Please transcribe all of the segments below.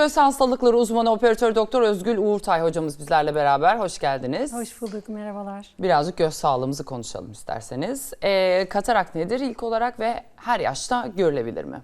göz hastalıkları uzmanı operatör doktor Özgül Uğurtay hocamız bizlerle beraber. Hoş geldiniz. Hoş bulduk, merhabalar. Birazcık göz sağlığımızı konuşalım isterseniz. Ee, katarak nedir ilk olarak ve her yaşta görülebilir mi?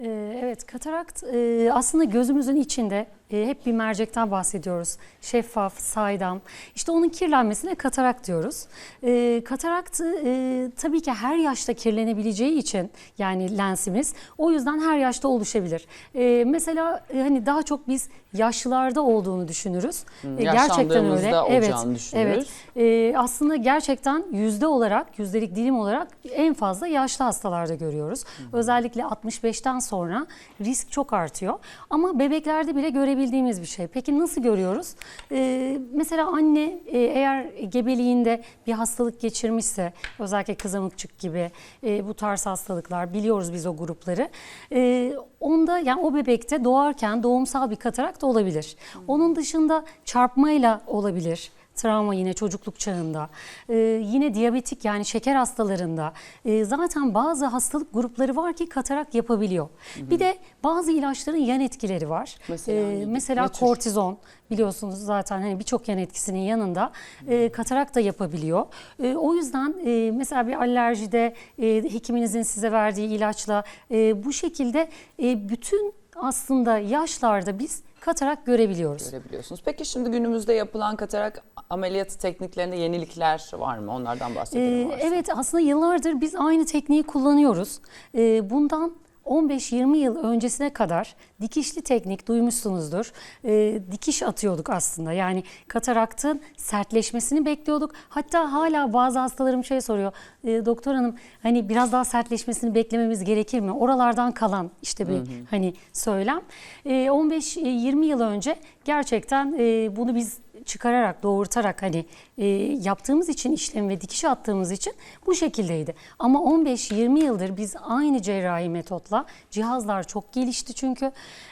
Ee, evet, katarakt e, aslında gözümüzün içinde e, hep bir mercekten bahsediyoruz. Şeffaf, saydam. İşte onun kirlenmesine katarakt diyoruz. E, katarakt e, tabii ki her yaşta kirlenebileceği için yani lensimiz o yüzden her yaşta oluşabilir. E, mesela e, hani daha çok biz yaşlılarda olduğunu düşünürüz. E, gerçekten öyle. Evet, evet. E, aslında gerçekten yüzde olarak, yüzdelik dilim olarak en fazla yaşlı hastalarda görüyoruz. Özellikle 65'ten sonra risk çok artıyor. Ama bebeklerde bile görebildiğimiz bir şey. Peki nasıl görüyoruz? E, mesela anne e, eğer gebeliğinde bir hastalık geçirmişse, özellikle kızamıkçık gibi e, bu tarz hastalıklar biliyoruz biz o grupları. E, onda yani o bebekte doğarken doğumsal bir katarakt olabilir. Onun dışında çarpmayla olabilir. Travma yine çocukluk çağında. Ee, yine diyabetik yani şeker hastalarında. Ee, zaten bazı hastalık grupları var ki katarak yapabiliyor. Bir de bazı ilaçların yan etkileri var. Mesela ne- mesela kortizon biliyorsunuz zaten hani birçok yan etkisinin yanında e, katarak da yapabiliyor. E, o yüzden e, mesela bir alerjide e, hekiminizin size verdiği ilaçla e, bu şekilde e, bütün aslında yaşlarda biz katarak görebiliyoruz. Görebiliyorsunuz. Peki şimdi günümüzde yapılan katarak ameliyat tekniklerinde yenilikler var mı? Onlardan bahsedelim. Ee, varsa. evet aslında yıllardır biz aynı tekniği kullanıyoruz. Ee, bundan 15-20 yıl öncesine kadar dikişli teknik duymuşsunuzdur. Ee, dikiş atıyorduk aslında. Yani kataraktın sertleşmesini bekliyorduk. Hatta hala bazı hastalarım şey soruyor. "E, doktor hanım hani biraz daha sertleşmesini beklememiz gerekir mi? Oralardan kalan işte bir hani söylem. Ee, 15-20 yıl önce gerçekten e, bunu biz çıkararak, doğurtarak hani e, yaptığımız için işlemi ve dikiş attığımız için bu şekildeydi. Ama 15-20 yıldır biz aynı cerrahi metotla cihazlar çok gelişti çünkü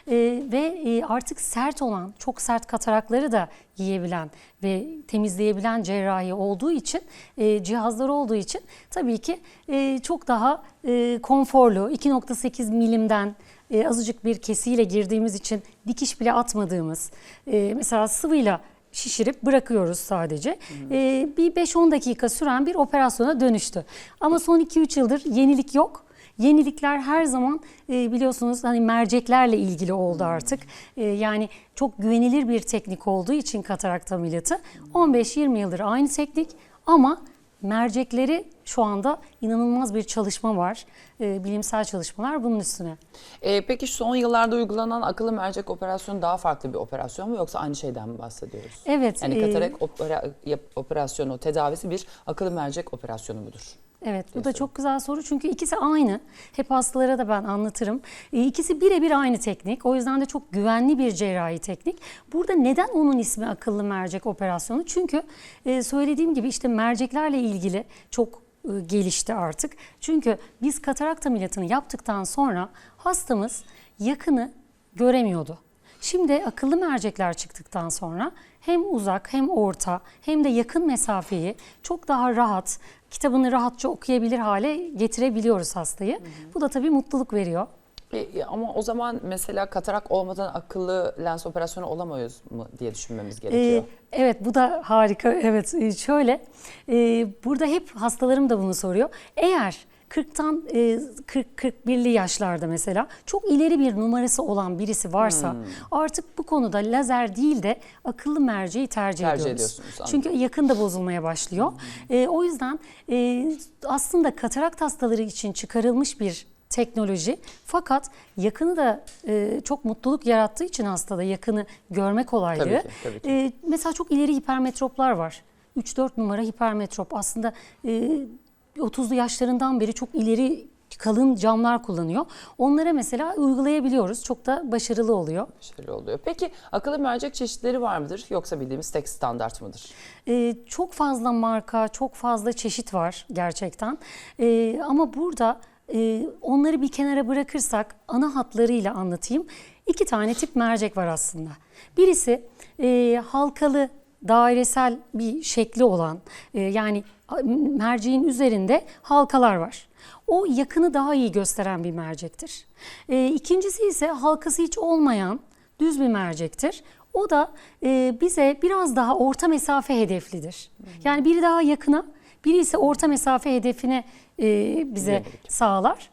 e, ve e, artık sert olan, çok sert katarakları da yiyebilen ve temizleyebilen cerrahi olduğu için, e, cihazlar olduğu için tabii ki e, çok daha e, konforlu 2.8 milimden e, azıcık bir kesiyle girdiğimiz için dikiş bile atmadığımız e, mesela sıvıyla şişirip bırakıyoruz sadece. E, bir 5-10 dakika süren bir operasyona dönüştü. Ama son 2-3 yıldır yenilik yok. Yenilikler her zaman e, biliyorsunuz hani merceklerle ilgili oldu artık. E, yani çok güvenilir bir teknik olduğu için katarakt ameliyatı 15-20 yıldır aynı teknik ama mercekleri şu anda inanılmaz bir çalışma var. E, bilimsel çalışmalar bunun üstüne. Ee, peki son yıllarda uygulanan akıllı mercek operasyonu daha farklı bir operasyon mu yoksa aynı şeyden mi bahsediyoruz? Evet. Yani e, katarak opera- yap- operasyonu, tedavisi bir akıllı mercek operasyonu mudur? Evet bu da çok güzel soru çünkü ikisi aynı. Hep hastalara da ben anlatırım. E, İkisi birebir aynı teknik. O yüzden de çok güvenli bir cerrahi teknik. Burada neden onun ismi akıllı mercek operasyonu? Çünkü e, söylediğim gibi işte merceklerle ilgili çok e, gelişti artık. Çünkü biz katarakt ameliyatını yaptıktan sonra hastamız yakını göremiyordu. Şimdi akıllı mercekler çıktıktan sonra hem uzak hem orta hem de yakın mesafeyi çok daha rahat, kitabını rahatça okuyabilir hale getirebiliyoruz hastayı. Bu da tabii mutluluk veriyor. E, e, ama o zaman mesela katarak olmadan akıllı lens operasyonu olamıyoruz mu diye düşünmemiz gerekiyor. Ee, evet bu da harika. Evet e, şöyle e, burada hep hastalarım da bunu soruyor. Eğer 40'tan e, 40-41'li yaşlarda mesela çok ileri bir numarası olan birisi varsa Hmm. artık bu konuda lazer değil de akıllı merceği tercih, Tercih ediyoruz. Çünkü yakında bozulmaya başlıyor. E, o yüzden e, aslında katarakt hastaları için çıkarılmış bir teknoloji fakat yakını da e, çok mutluluk yarattığı için hastada yakını görme kolaylığı. Tabii ki, tabii ki. E, mesela çok ileri hipermetroplar var. 3-4 numara hipermetrop aslında e, 30'lu yaşlarından beri çok ileri kalın camlar kullanıyor. Onlara mesela uygulayabiliyoruz. Çok da başarılı oluyor. Başarılı oluyor. Peki akıllı mercek çeşitleri var mıdır yoksa bildiğimiz tek standart mıdır? Ee, çok fazla marka, çok fazla çeşit var gerçekten. Ee, ama burada e, onları bir kenara bırakırsak ana hatlarıyla anlatayım. İki tane tip mercek var aslında. Birisi e, halkalı dairesel bir şekli olan e, yani merceğin üzerinde halkalar var. O yakını daha iyi gösteren bir mercektir. E, ikincisi ise halkası hiç olmayan düz bir mercektir. O da e, bize biraz daha orta mesafe hedeflidir. Yani biri daha yakına, biri ise orta mesafe hedefine e, bize sağlar.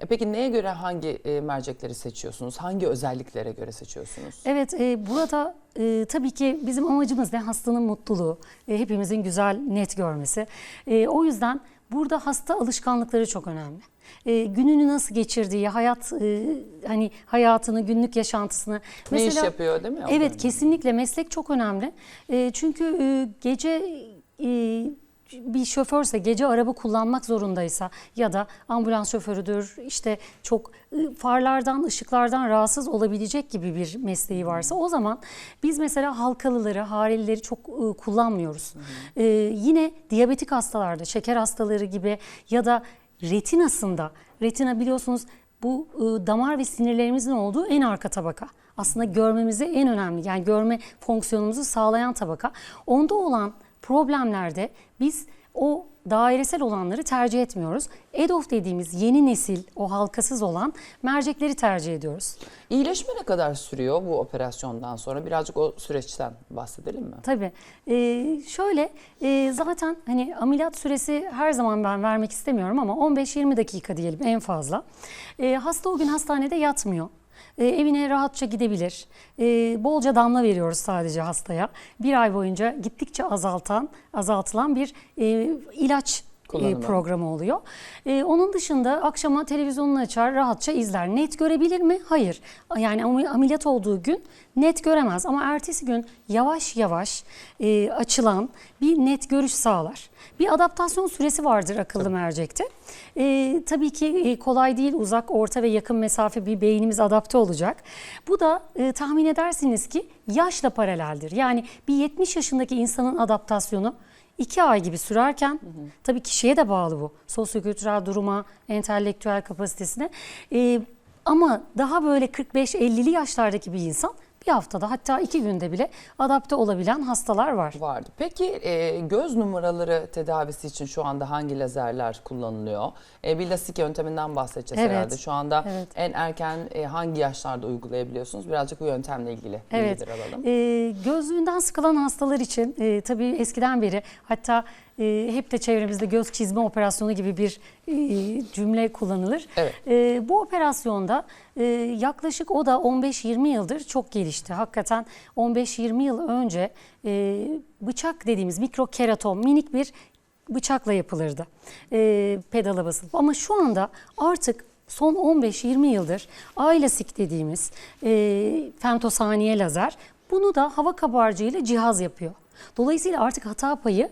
E peki neye göre hangi e, mercekleri seçiyorsunuz? Hangi özelliklere göre seçiyorsunuz? Evet, e, burada e, tabii ki bizim amacımız ne? Hastanın mutluluğu, e, hepimizin güzel, net görmesi. E, o yüzden burada hasta alışkanlıkları çok önemli. E, gününü nasıl geçirdiği, hayat e, hani hayatını, günlük yaşantısını. Ne iş yapıyor değil mi? Evet, önemli. kesinlikle meslek çok önemli. E, çünkü e, gece e, bir şoförse gece araba kullanmak zorundaysa ya da ambulans şoförüdür işte çok e, farlardan ışıklardan rahatsız olabilecek gibi bir mesleği varsa o zaman biz mesela halkalıları harelileri çok e, kullanmıyoruz. E, yine diyabetik hastalarda şeker hastaları gibi ya da retinasında retina biliyorsunuz bu e, damar ve sinirlerimizin olduğu en arka tabaka. Aslında görmemize en önemli yani görme fonksiyonumuzu sağlayan tabaka. Onda olan problemlerde biz o dairesel olanları tercih etmiyoruz. EDOF dediğimiz yeni nesil o halkasız olan mercekleri tercih ediyoruz. İyileşme ne kadar sürüyor bu operasyondan sonra? Birazcık o süreçten bahsedelim mi? Tabii. Ee, şöyle e, zaten hani ameliyat süresi her zaman ben vermek istemiyorum ama 15-20 dakika diyelim en fazla. Ee, hasta o gün hastanede yatmıyor. Ee, evine rahatça gidebilir. Ee, bolca damla veriyoruz sadece hastaya. Bir ay boyunca gittikçe azaltan, azaltılan bir e, ilaç e, Kullanımı. programı oluyor. Ee, onun dışında akşama televizyonunu açar, rahatça izler. Net görebilir mi? Hayır. Yani am- ameliyat olduğu gün net göremez ama ertesi gün yavaş yavaş e, açılan bir net görüş sağlar. Bir adaptasyon süresi vardır akıllı mercekte. E, tabii ki e, kolay değil uzak, orta ve yakın mesafe bir beynimiz adapte olacak. Bu da e, tahmin edersiniz ki yaşla paraleldir. Yani bir 70 yaşındaki insanın adaptasyonu iki ay gibi sürerken tabii kişiye de bağlı bu. Sosyokültürel duruma, entelektüel kapasitesine. Ee, ama daha böyle 45-50'li yaşlardaki bir insan bir haftada hatta iki günde bile adapte olabilen hastalar var. Vardı. Peki e, göz numaraları tedavisi için şu anda hangi lazerler kullanılıyor? E, bir lasik yönteminden bahsedeceğiz Evet, herhalde. Şu anda evet. en erken e, hangi yaşlarda uygulayabiliyorsunuz? Birazcık bu yöntemle ilgili Evet. bilgiler alalım. Ee, gözlüğünden sıkılan hastalar için e, tabii eskiden beri hatta e, hep de çevremizde göz çizme operasyonu gibi bir e, cümle kullanılır. Evet. E, bu operasyonda e, yaklaşık o da 15-20 yıldır çok gelişti. Hakikaten 15-20 yıl önce e, bıçak dediğimiz mikrokeratom minik bir bıçakla yapılırdı. E, pedala basılıp ama şu anda artık son 15-20 yıldır Aylasik dediğimiz e, femtosaniye lazer bunu da hava kabarcığıyla cihaz yapıyor. Dolayısıyla artık hata payı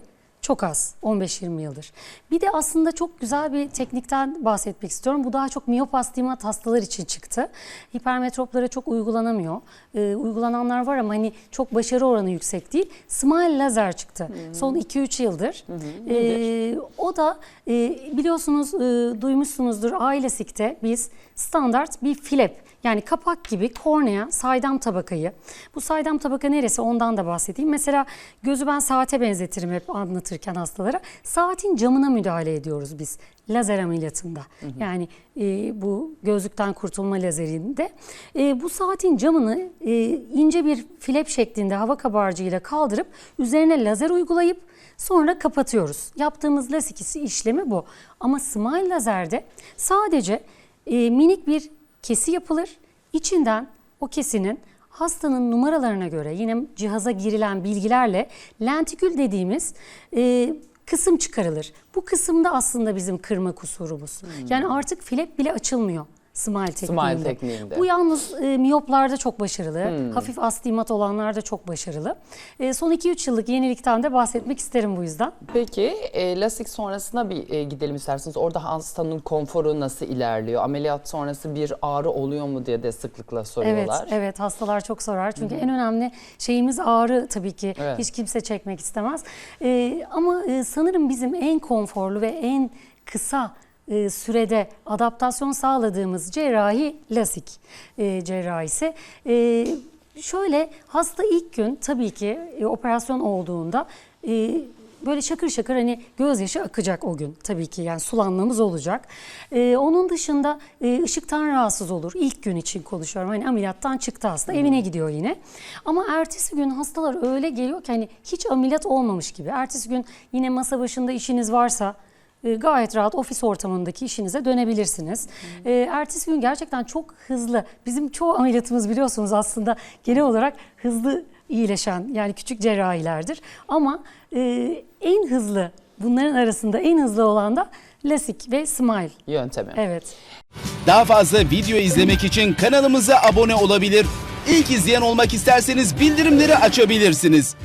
çok az 15-20 yıldır. Bir de aslında çok güzel bir teknikten bahsetmek istiyorum. Bu daha çok miyop astigmat hastalar için çıktı. Hipermetroplara çok uygulanamıyor. Ee, uygulananlar var ama hani çok başarı oranı yüksek değil. Smile lazer çıktı. Son 2-3 yıldır. Ee, o da e, biliyorsunuz e, duymuşsunuzdur Ailesik'te biz standart bir flap yani kapak gibi kornea saydam tabakayı. Bu saydam tabaka neresi ondan da bahsedeyim. Mesela gözü ben saate benzetirim hep anlatırken hastalara. Saatin camına müdahale ediyoruz biz lazer ameliyatında. Yani e, bu gözlükten kurtulma lazerinde. E, bu saatin camını e, ince bir flap şeklinde hava kabarcığıyla kaldırıp üzerine lazer uygulayıp sonra kapatıyoruz. Yaptığımız lasik işlemi bu. Ama smile lazerde sadece e, minik bir kesi yapılır. İçinden o kesinin hastanın numaralarına göre yine cihaza girilen bilgilerle lentikül dediğimiz e, kısım çıkarılır. Bu kısımda aslında bizim kırma kusurumuz. Yani artık flap bile açılmıyor. Smile tekniğinde. tekniğinde. Bu yalnız e, miyoplarda çok başarılı. Hafif astigmat olanlarda çok başarılı. E, son 2-3 yıllık yenilikten de bahsetmek isterim bu yüzden. Peki e, lasik sonrasına bir e, gidelim isterseniz. Orada hastanın konforu nasıl ilerliyor? Ameliyat sonrası bir ağrı oluyor mu diye de sıklıkla Evet, soruyorlar. evet hastalar çok sorar. Çünkü en önemli şeyimiz ağrı tabii ki. Evet. Hiç kimse çekmek istemez. Ee, ama e, sanırım bizim en konforlu ve en kısa e, sürede adaptasyon sağladığımız cerrahi lasik e, cerrahisi. E, şöyle hasta ilk gün tabii ki e, operasyon olduğunda e, böyle şakır şakır hani gözyaşı akacak o gün tabii ki yani sulanmamız olacak. Ee, onun dışında e, ışıktan rahatsız olur. İlk gün için konuşuyorum. Hani ameliyattan çıktı hasta evine gidiyor yine. Ama ertesi gün hastalar öyle geliyor ki hani hiç ameliyat olmamış gibi. Ertesi gün yine masa başında işiniz varsa e, gayet rahat ofis ortamındaki işinize dönebilirsiniz. E, ertesi gün gerçekten çok hızlı. Bizim çoğu ameliyatımız biliyorsunuz aslında genel olarak hızlı iyileşen yani küçük cerrahilerdir. Ama e, en hızlı bunların arasında en hızlı olan da lasik ve smile. Yöntemi. Evet. Daha fazla video izlemek için kanalımıza abone olabilir. İlk izleyen olmak isterseniz bildirimleri açabilirsiniz.